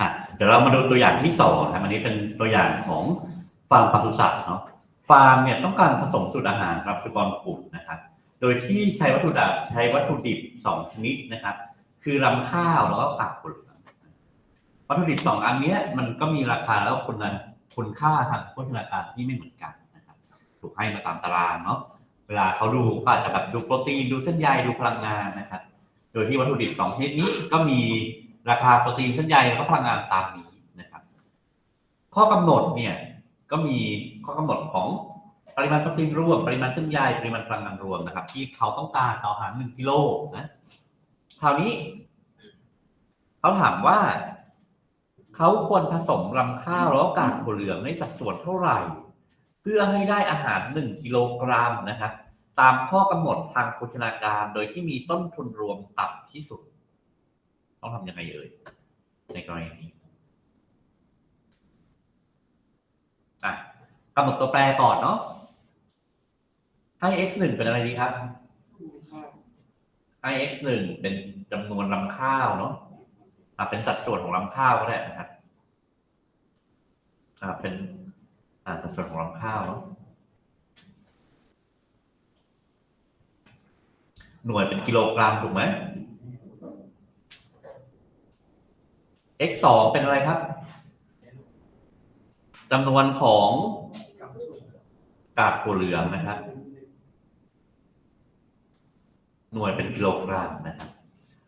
อะเดี๋ยวเรามาดูตัวอย่างที่สองครับอันนี้เป็นตัวอย่างของฟาร์มปศุสัตว์เนาะฟาร์มเนี่ยต้องการผสมสูตรอาหารครับสุกรขุดนะครับ โดยที่ใช้วัตถุดิบใช้วัตถุดิบสองชนิดนะครับ คือรำข้าวแล้วก็กากผลวัตถุดิบสองอันเนี้ยมันก็มีราคาแล้วคุณคุณค่าทางโภชนาการที่ไม่เหมือนกันนะครับถูกให้มาตามตารางเนาะเวลาเขาดูก็อาจจะแบบดูโปรตีนดูเส้นใยดูพลังงานนะครับ โดยที่วัตถุดิบสองชนิดนี้ก็มี ราคาโปรตีนเส้นใยแล้วก็พลังงานตามนี้นะครับ ข้อกำหนดเนี่ยก็มีข้อกำหนดของปริมาณโปรตีนรวม ปริมาณเส้นใยปริมาณพลังงานรวมนะครับ ที่เขาต้องการต่ออาหารหนึ่งกิโลนะคราวนี้เขาถามว่าเขาควรผสมรำข้าวแล้วกากถั่วเหลืองในสัดส่วนเท่าไหร่ เพื่อให้ได้อาหารหนึ่งกิโลกรัมนะครับ ตามข้อกำหนดทางโภชนาการโดยที่มีต้นทุนรวมต่ำที่สุด ต้องทำยังไงเอ่ยในกรณีนี้อะกำหนดตัวแปรก่อนเนาะให้ x หนึ่งเป็นอะไรดีครับ ให้ x หนึ่งเป็นจำนวนลำข้าวเนาะอะเป็นสัดส่วนของลำข้าวก็ได้นะครับอ่าเป็นอ่าสัดส่วนของลำข้าวเนาะหน่วยเป็นกิโลกรัมถูกไหม x สองเป็นอะไรครับจำนวนของกากถั่วเหลืองนะครับ หน่วยเป็นกิโลกรัมนะครับ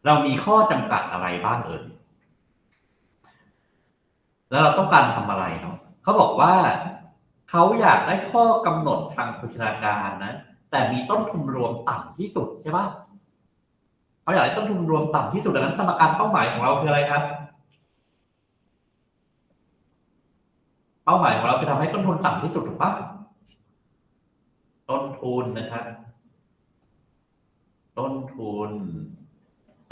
เรามีข้อจำกัดอะไรบ้างเอ่ยแล้วเราต้องการทำอะไรเนาะเขาบอกว่าเขาอยากได้ข้อกำหนดทางโภชนาการนะ แต่มีต้นทุนรวมต่ำที่สุดใช่ปะเขาอยากได้ต้นทุนรวมต่ำที่สุดดังนั้นสมการเป้าหมายของเราคืออะไรครับ เป้าหมายของเราคือทำให้ต้นทุนต่ำที่สุดถูกปะต้นทุนนะครับ ต้นทุน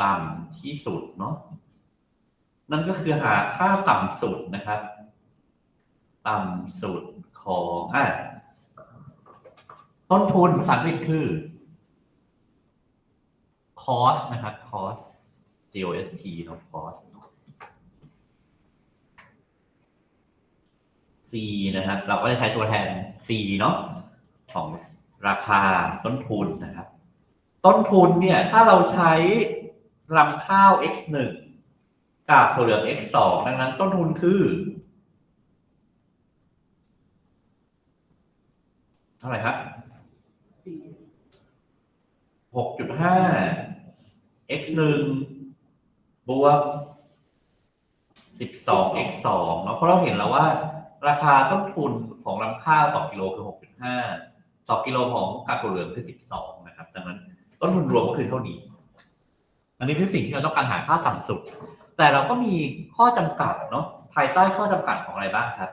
ต่ำที่สุดเนาะนั่นก็คือหาค่าต่ำสุดนะครับ ต่ำสุดของอะต้นทุนภาษาอังกฤษคือ cost นะครับ cost c o s t เนาะ cost c นะครับ เราก็จะใช้ตัวแทน c เนาะของราคาต้นทุนนะครับ ต้นทุนเนี่ยถ้าเราใช้รำข้าว x 1กากถั่วเหลือง x 2ดังนั้นต้นทุนคือ เท่าไหร่ครับหกจุดห้า x หนึ่งบวกสิบสอง x สองเนาะเพราะเราเห็นแล้วว่า ราคาต้นทุนของลำข้าวต่อกิโลคือหกจุดห้าต่อกิโลของกากถั่วเหลืองคือสิบสองนะครับดังนั้นต้นทุนรวมก็คือเท่านี้ อันนี้คือสิ่งที่เราต้องการหาค่าต่ำสุด แต่เราก็มีข้อจำกัดเนาะภายใต้ข้อจำกัดของอะไรบ้างครับ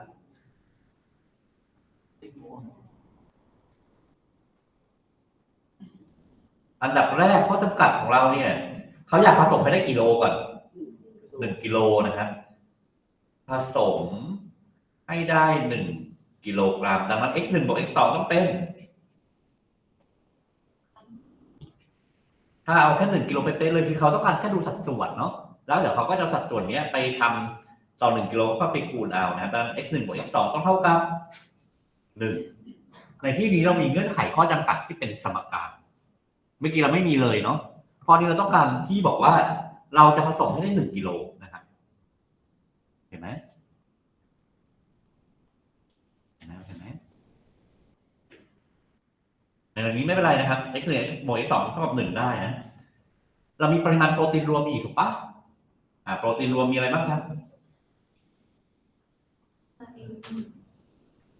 อันดับแรกข้อจำกัดของเราเนี่ยเขาอยากผสมให้ได้กิโลก่อนหนึ่งกิโลนะครับผสม ให้ได้หนึ่งกิโลกรัม ดังนั้น x หนึ่งบวก x สองต้องเป็น ถ้าเอาแค่หนึ่งกิโลเป๊ะเลยคือเขาต้องการแค่ดูสัดส่วนเนาะ แล้วเดี๋ยวเขาก็จะเอาสัดส่วนเนี้ยไปทำต่อหนึ่งกิโลก็ไปคูณเอานะดังนั้น x หนึ่งบวก x สองต้องเท่ากับหนึ่งในที่นี้เรามีเงื่อนไขข้อจำกัดที่เป็นสมการ เมื่อกี้เราไม่มีเลยเนาะ พอนี้เราต้องการที่บอกว่าเราจะผสมให้ได้หนึ่งกิโลนะครับ เห็นไหมเห็นไหมเห็นไหม ในเรื่องนี้ไม่เป็นไรนะครับ x หนึ่งบวก x สองเท่ากับหนึ่งได้นะ เรามีปริมาณโปรตีนรวมอีกถูกปะอ่าโปรตีนรวมมีอะไรบ้างครับ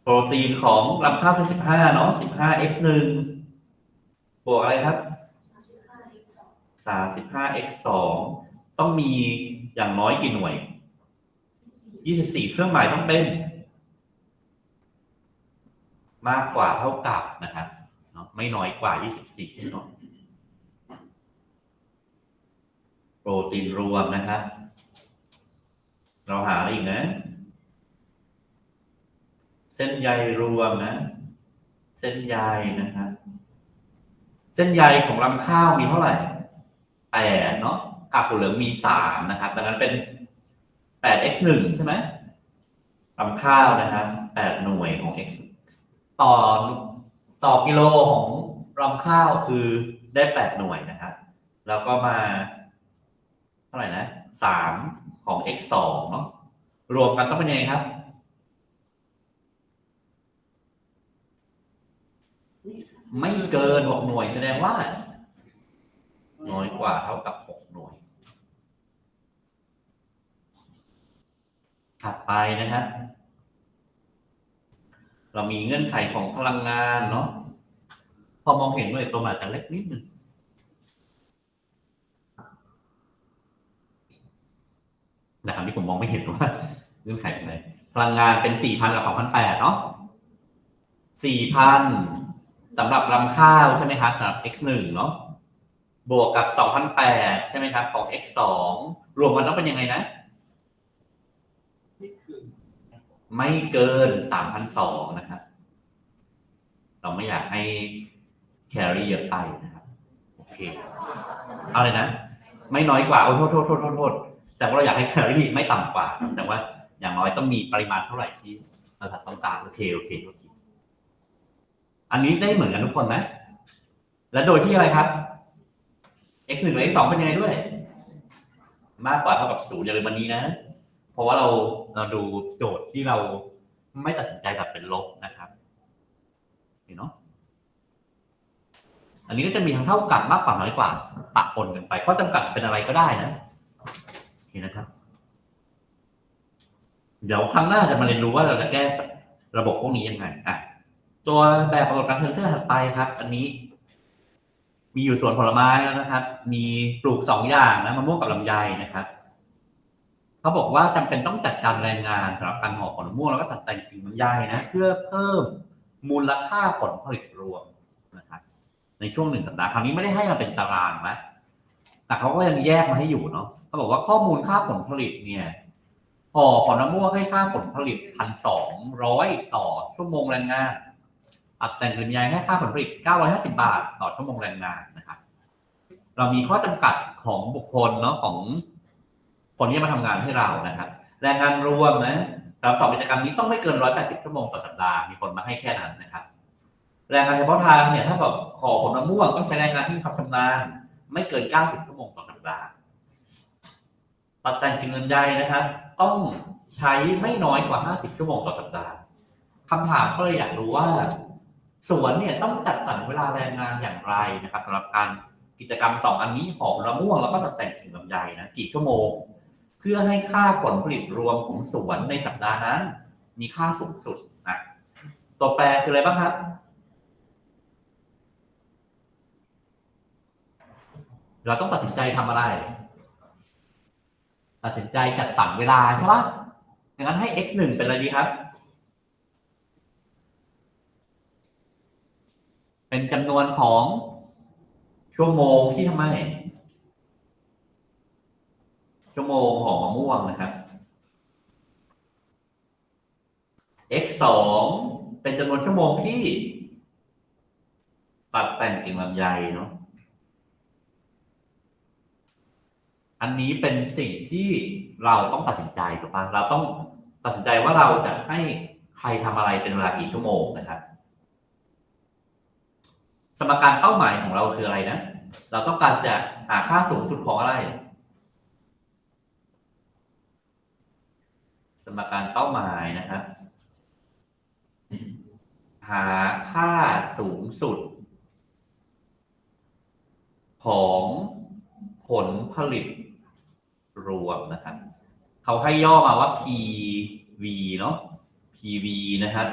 โปรตีนของลำข้าวคือสิบห้าเนาะสิบห้า x หนึ่งบวกอะไรครับสามสิบห้า x สองต้องมีอย่างน้อยกี่หน่วยยี่สิบสี่เครื่องหมายต้องเป็น มากกว่าเท่ากับนะครับ ไม่น้อยกว่ายี่สิบสี่เนาะโปรตีนรวมนะครับ เราหาอะไรอีกนะ เส้นใยรวมนะ เส้นใยนะครับ เส้นใยของลำข้าวมีเท่าไหร่แปดเนาะกากถั่วเหลืองมีสามนะครับ ดังนั้นเป็น8 x 1ใช่ไหมลำข้าวนะครับ8หน่วยของ x ต่อ ต่อกิโลของลำข้าวคือได้8หน่วยนะครับ แล้วก็มา เท่าไหร่นะ3ของ x 2เนาะรวมกันต้องเป็นยังไงครับไม่เกิน6หน่วยแสดงว่า น้อยกว่าเท่ากับ6หน่วย ถัดไปนะครับ เรามีเงื่อนไขของพลังงานเนาะพอมองเห็นหน่วยตัวมาจจะเล็กนิดนึงนะครับที่ผมมองไม่เห็นว่าเงื่อนไขเป็นไงพลังงานเป็น4,000กับ2,800เนาะ4,000สำหรับลำข้าวใช่ไหมครับสำหรับ x 1เนาะบวกกับ2,800ใช่ไหมครับ ของ x 2รวมมันต้องเป็นยังไงนะ ไม่เกิน3,200นะครับ เราไม่อยากให้แครี่เยอะไปนะครับ โอเค เอาเลยนะ ไม่น้อยกว่า โอ้โทษโทษโทษโทษโทษแต่ว่าเราอยากให้แครี่ไม่ต่ำกว่า แต่ว่าอย่างน้อยต้องมีปริมาณเท่าไหร่ที่เราต้องการโอเคโอเคโอเค อันนี้ได้เหมือนกันทุกคนไหมและโดยที่อะไรครับ x 1กับ x 2เป็นยังไงด้วย มากกว่าเท่ากับศูนย์อย่าลืมวันนี้นะ เพราะว่าเราเราดูโจทย์ที่เราไม่ตัดสินใจแบบเป็นลบนะครับเห็นเนาะอันนี้ก็จะมีทั้งเท่ากับมากกว่าน้อยกว่าปะปนกันไปข้อจำกัดเป็นอะไรก็ได้นะโอเคนะครับ เดี๋ยวครั้งหน้าจะมาเรียนรู้ว่าเราจะแก้ระบบพวกนี้ยังไงอะตัวแบบประกอบการเทิงเส้นถัดไปครับ อันนี้ มีอยู่สวนผลไม้แล้วนะครับ มีปลูกสองอย่างนะมะม่วงกับลำไยนะครับ เขาบอกว่าจำเป็นต้องจัดการแรงงานสำหรับการห่อผลมะม่วงแล้วก็ตัดแต่งกิ่งลำไยนะ เพื่อเพิ่มมูลค่าผลผลิตรวมนะครับในช่วงหนึ่งสัปดาห์คราวนี้ไม่ได้ให้มาเป็นตารางนะแต่เขาก็ยังแยกมาให้อยู่เนาะเขาบอกว่าข้อมูลค่าผลผลิตเนี่ยห่อผลมะม่วงให้ค่าผลผลิตพันสองร้อยต่อชั่วโมงแรงงานตัดแต่งลำไยให้ค่าผลผลิต950บาท ต่อชั่วโมงแรงงานนะครับเรามีข้อจำกัดของบุคคลเนาะของ คนที่มาทำงานให้เรานะครับ แรงงานรวมนะสำหรับสองกิจกรรมนี้ต้องไม่เกิน 180 ชั่วโมงต่อสัปดาห์ มีคนมาให้แค่นั้นนะครับ แรงงานเฉพาะทางเนี่ยถ้าแบบห่อผลมะม่วงต้องใช้แรงงานที่มีความชำนาญไม่เกิน 90 ชั่วโมงต่อสัปดาห์ตัดแต่งกิ่งลำไยนะครับ ต้องใช้ไม่น้อยกว่า 50 ชั่วโมงต่อสัปดาห์คำถามก็เลยอยากรู้ว่า สวนเนี่ยต้องจัดสรรเวลาแรงงานอย่างไรนะครับสำหรับการกิจกรรมสองอันนี้หอมละม่วงแล้วก็ตัดแต่งกิ่งลำไยนะกี่ชั่วโมง พื่อให้ค่าผลผลิตรวมของสวนในสัปดาห์นั้น มีค่าสูงสุดนะตัวแปรคืออะไรบ้างครับ เราต้องตัดสินใจทำอะไร ตัดสินใจจัดสรรเวลาใช่ปะดังนั้นให้ x หนึ่งเป็นอะไรดีครับ เป็นจำนวนของชั่วโมงที่ทำไม ชั่วโมงของมะม่วงนะครับ x สองเป็นจำนวนชั่วโมงที่ ตัดแต่งกิ่งลำไยเนาะอันนี้เป็นสิ่งที่เราต้องตัดสินใจถูกปะเราต้องตัดสินใจว่าเราจะให้ใครทำอะไรเป็นเวลากี่ชั่วโมงนะครับ สมการเป้าหมายของเราคืออะไรนะ เราต้องการจะหาค่าสูงสุดของอะไร สมการเป้าหมายนะครับ หาค่าสูงสุด ของผลผลิตรวมนะครับเขาให้ย่อมาว่า PV เนาะ PV นะครับ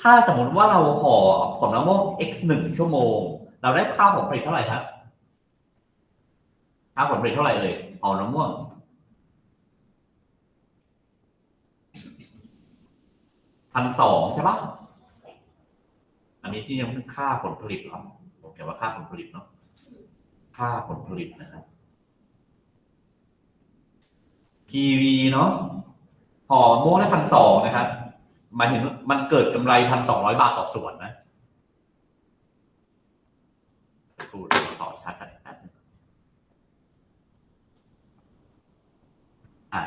ถ้าสมมติว่าเราห่อผลมะม่วง x หนึ่งชั่วโมง เราได้ค่าผลผลิตเท่าไหร่ครับ ค่าผลผลิตเท่าไหร่เอ่ยห่อมะม่วง พันสองใช่ปะอันนี้ที่ยังเป็นค่าผลผลิตหรอผมเขียนว่าค่าผลผลิตเนาะค่าผลผลิตนะครับ PV เนาะห่อมม่วงได้พันสองนะครับหมายถึงมันเกิดกำไรพันสองร้อยบาทต่อส่วนนะพูดต่อชัดกันแป๊บนึง อะ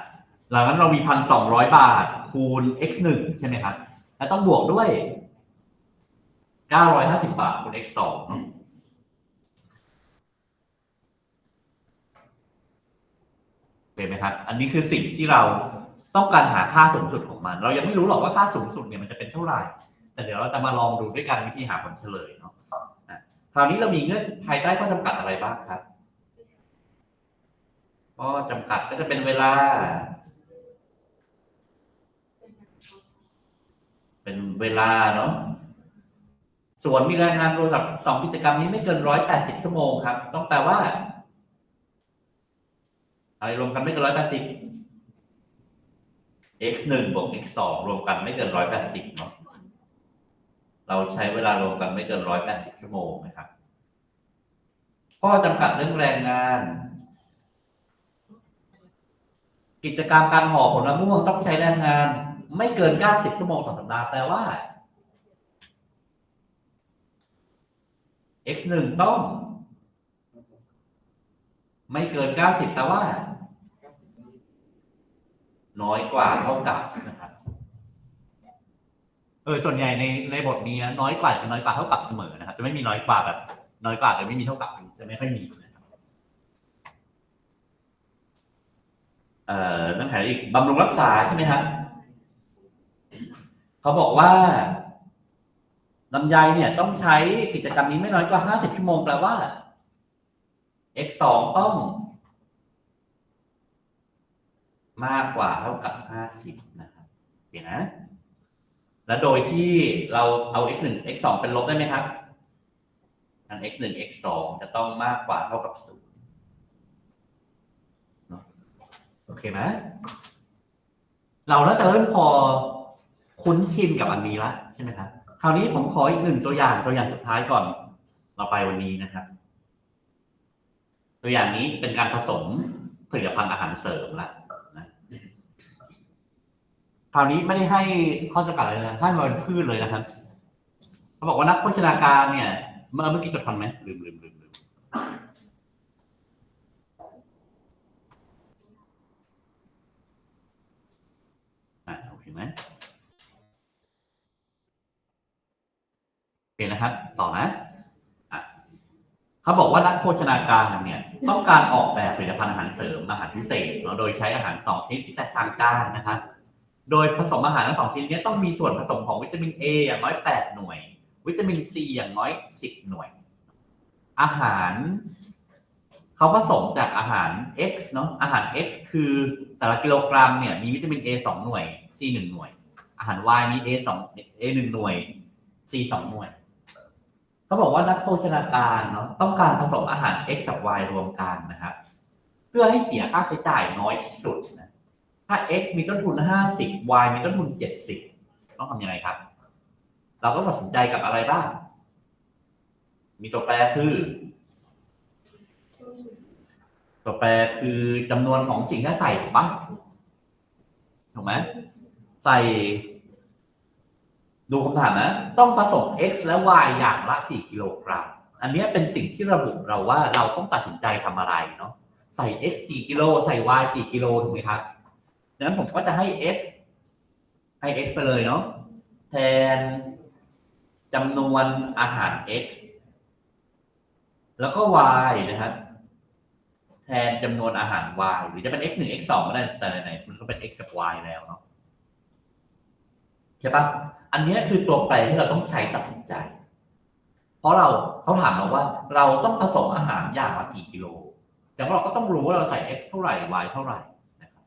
หลังนั้นเรามีพันสองร้อยบาท คูณ x หนึ่งใช่ไหมครับ แล้วต้องบวกด้วยเก้าร้อยห้าสิบาทคูณ x สองเห็นไหมครับ อันนี้คือสิ่งที่เราต้องการหาค่าสูงสุดของมัน เรายังไม่รู้หรอกว่าค่าสูงสุดเนี่ยมันจะเป็นเท่าไหร่ แต่เดี๋ยวเราจะมาลองดูด้วยกันวิธีหาผลเฉลยเนาะคราวนี้เรามีเงื่อนภายใต้ข้อจำกัดอะไรบ้างครับ ก็จำกัดก็จะเป็นเวลา เป็นเวลาเนาะส่วนมีแรงงานรวมกับสองกิจกรรมนี้ไม่เกินร้อยแปดสิบชั่วโมงครับ ต้องแปลว่าอะไรรวมกันไม่เกินร้อยแปดสิบ x หนึ่งบวก x สองรวมกันไม่เกินร้อยแปดสิบเนาะเราใช้เวลารวมกันไม่เกินร้อยแปดสิบชั่วโมงนะครับข้อจำกัดเรื่องแรงงาน กิจกรรมการห่อผลมะม่วงต้องใช้แรงงาน ไม่เกิน 90 ชั่วโมงต่อสัปดาห์แปลว่า x หนึ่งต้อง ไม่เกิน 90แปลว่า น้อยกว่าเท่ากับนะครับเออส่วนใหญ่ในในบทนี้นะน้อยกว่าจะน้อยกว่าเท่ากับเสมอนะครับจะไม่มีน้อยกว่าแบบ น้อยกว่าแต่ไม่มีเท่ากับจะไม่ค่อยมีนะครับเอ่อนั่นแผนอีกบำรุงรักษาใช่ไหมครับ เขาบอกว่าลำไยเนี่ยต้องใช้กิจกรรมนี้ไม่น้อยกว่า 50 ชั่วโมงแปลว่า x สองต้อง มากกว่าเท่ากับ 50 นะครับโอเคนะ แล้วโดยที่เราเอา x 1 x 2เป็นลบได้ไหมครับทาง x 1 x 2จะต้องมากกว่าเท่ากับ0โอเคไหมเราน่าจะเริ่มพอ คุ้นชินกับอันนี้ละใช่ไหมครับ คราวนี้ผมขออีกหนึ่งตัวอย่างตัวอย่างสุดท้ายก่อน เราไปวันนี้นะครับ ตัวอย่างนี้เป็นการผสมผลิตภัณฑ์อาหารเสริมละนะคราวนี้ไม่ได้ให้ข้อจำกัดอะไรนะให้มาเป็นพืชเลยนะครับเขาบอกว่านักโภชนาการเนี่ยเมื่อเมื่อกี้จดทันไหมลืมลืมลืมลืมอะโอเคไหม นะครับ ต่อนะเขาบอกว่านักโภชนาการเนี่ยต้องการออกแบบผลิตภัณฑ์อาหารเสริมอาหารพิเศษเนาะโดยใช้อาหารสองชนิดที่แตกต่างกันนะครับโดยผสมอาหารทั้งสองชนิดนี้ต้องมีส่วนผสมของวิตามิน A อย่างน้อย 8 หน่วย วิตามิน C อย่างน้อย 10 หน่วย อาหารเขาผสมจากอาหาร X เนาะอาหาร X คือแต่ละกิโลกรัมเนี่ยมีวิตามิน A 2 หน่วย C 1 หน่วย อาหาร Y นี้ A 2 A 1 หน่วย C 2 หน่วย เขาบอกว่านักโภชนาการเนาะต้องการผสมอาหาร x กับ y รวมกันนะครับ เพื่อให้เสียค่าใช้จ่ายน้อยที่สุดนะถ้า x มีต้นทุน 50 y มีต้นทุน 70 ต้องทำยังไงครับ เราก็ตัดสินใจกับอะไรบ้าง มีตัวแปรคือ ตัวแปรคือจำนวนของสิ่งที่ใส่ถูกปะถูกไหมใส่ ดูคำถามนะ ต้องผสม x และ y อย่างละกี่กิโลกรัม อันนี้เป็นสิ่งที่ระบุเราว่าเราต้องตัดสินใจทำอะไรเนาะ ใส่ x กี่กิโล ใส่ y กี่กิโลถูกไหมครับดังนั้นผมก็จะให้ x ให้ x ไปเลยเนาะ แทนจำนวนอาหาร x แล้วก็ y นะครับ แทนจำนวนอาหาร y หรือจะเป็น x 1 x 2ก็ได้แต่ไหนๆมันก็เป็น x กับ y แล้วเนาะ ใช่ปะอันนี้คือตัวแปรที่เราต้องใช้ตัดสินใจ เพราะเราเขาถามเราว่า เราต้องผสมอาหารอย่างละกี่กิโลแต่เราก็ต้องรู้ว่าเราใส่ x เท่าไหร่ y เท่าไหร่นะครับ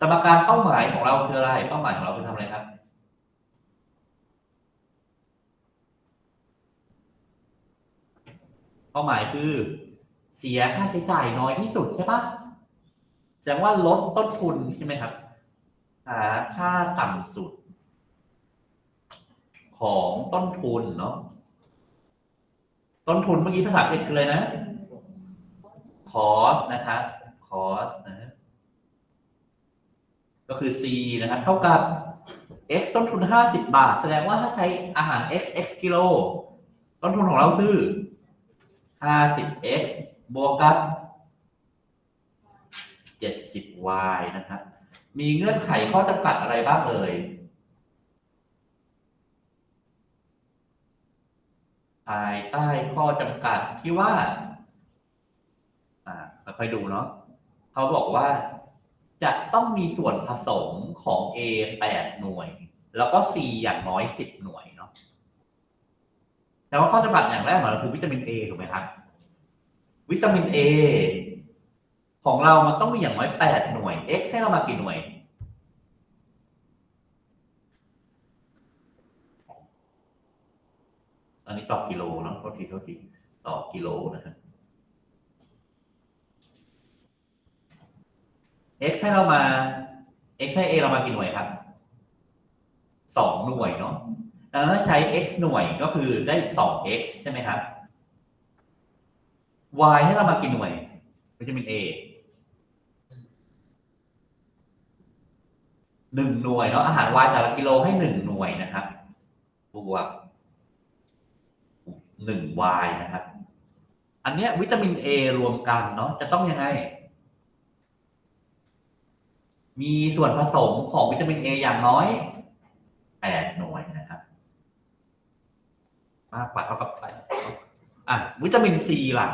สมการเป้าหมายของเราคืออะไร เป้าหมายของเราคือทำอะไรครับ เป้าหมายคือ เสียค่าใช้จ่ายน้อยที่สุดใช่ปะแสดงว่าลดต้นทุนใช่ไหมครับหาค่าต่ำสุด ของต้นทุนเนาะต้นทุนเมื่อกี้ภาษาอังกฤษคืออะไรนะ cost นะครับ cost นะ ก็คือ c นะครับ เท่ากับ x ต้นทุน 50 บาท แสดงว่าถ้าใช้อาหาร x x กิโล ต้นทุนของเราคือ 50x บวกกับ 70y นะครับ มีเงื่อนไขข้อจำกัดอะไรบ้างเอ่ย ภายใต้ข้อจำกัดที่ว่า อ่าค่อยๆดูเนาะเขาบอกว่าจะต้องมีส่วนผสมของ A 8 หน่วย แล้วก็ C อย่างน้อย 10 หน่วยเนาะแต่ว่าข้อจำกัดอย่างแรกของเราคือวิตามิน A ถูกไหมครับ วิตามิน A ของเรามันต้องมีอย่างน้อย 8 หน่วย X ให้เรามากี่หน่วย อันนี้ต่อกิโลเนาะโทษทีโทษทีต่อกิโลนะครับ x ให้เรามา x ให้ a เรามากี่หน่วยครับสองหน่วยเนาะดังนั้นถ้าใช้ x หน่วยก็คือได้สอง x ใช่ไหมครับ y ให้เรามากี่หน่วยวิตามิน a หนึ่งหน่วยเนาะอาหาร y แต่ละกิโลให้หนึ่งหน่วยนะครับบวก หนึ่ง y นะครับ อันเนี้ยวิตามิน A รวมกันเนาะจะต้องยังไง มีส่วนผสมของวิตามิน A อย่างน้อย 8 หน่วยนะครับ มากกว่าเท่ากับอะวิตามิน C ล่ะ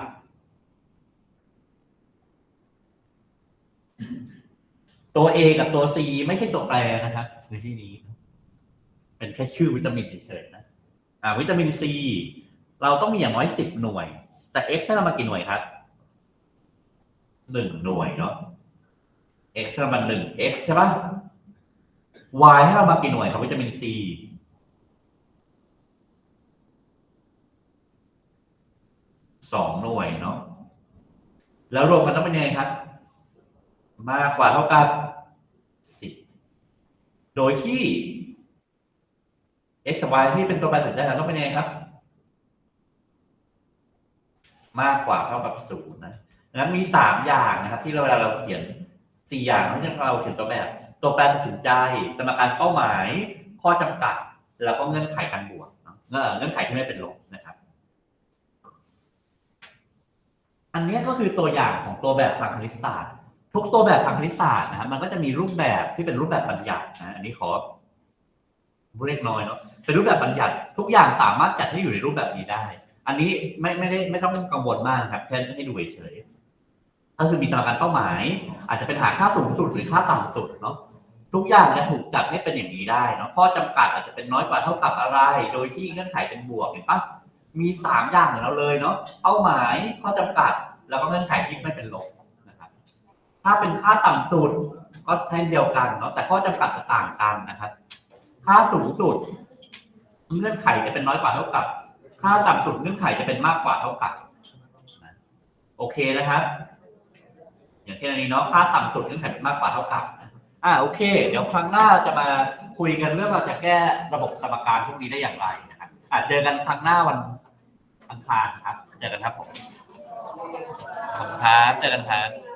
ตัว A กับตัว C ไม่ใช่ตัวแปรนะครับในที่นี้ เป็นแค่ชื่อวิตามินเฉยๆนะ อ่า วิตามิน C เราต้องมีอย่างน้อย10หน่วย แต่ X ให้เรามากี่หน่วยครับ1หน่วยเนาะ x ให้เรามาหนึ่ง x ใช่ปะ y ให้เรามากี่หน่วยครับวิตามิน c สองหน่วยเนาะแล้วรวมกันต้องเป็นยังไงครับ มากกว่าเท่ากับสิบโดยที่ x y ที่เป็นตัวแปรสัญญาต้องเป็นยังไงครับ มากกว่าเท่ากับศูนย์นะดังนั้นมีสามอย่างนะครับ ที่เราเวลาเราเขียนสี่อย่างที่เราเขียนตัวแบบ ตัวแปรตัดสินใจ สมการเป้าหมาย ข้อจำกัด แล้วก็เงื่อนไขการบวกเงื่อนไขที่ไม่เป็นลบนะครับ อันนี้ก็คือตัวอย่างของตัวแบบทางคณิตศาสตร์ ทุกตัวแบบทางคณิตศาสตร์นะครับมันก็จะมีรูปแบบที่เป็นรูปแบบบัญญัตินะอันนี้ขอเล็กน้อยเนาะเป็นรูปแบบบัญญัติทุกอย่างสามารถจัดให้อยู่ในรูปแบบนี้ได้ อันนี้ไม่ไม่ได้ไม่ต้องกังวลมากครับแค่ให้ดูเฉยๆก็คือมีสมการเป้าหมาย อาจจะเป็นหาค่าสูงสุดหรือค่าต่ำสุดเนาะทุกอย่างจะถูกจัดให้เป็นอย่างนี้ได้เนาะข้อจำกัดอาจจะเป็นน้อยกว่าเท่ากับอะไร โดยที่เงื่อนไขเป็นบวกเห็นปะมีสามอย่างของเราเลยเนาะเป้าหมายข้อจำกัด แล้วก็เงื่อนไขที่ไม่เป็นลบนะครับ ถ้าเป็นค่าต่ำสุดก็ใช้เดียวกันเนาะแต่ข้อจำกัดจะต่างกันนะครับ ค่าสูงสุด เงื่อนไขจะเป็นน้อยกว่าเท่ากับ ค่าต่ำสุดเงื่อนไขจะเป็นมากกว่าเท่ากับโอเคนะครับ อย่างเช่นอันนี้เนาะค่าต่ำสุดเงื่อนไขเป็นมากกว่าเท่ากับอ่าโอเค เดี๋ยวครั้งหน้าจะมาคุยกันเรื่องเราจะแก้ระบบสมการพวกนี้ได้อย่างไรนะครับอ่าเจอกันครั้งหน้าวันอังคารครับเจอกันครับผมขอบคุณครับเจอกันครับ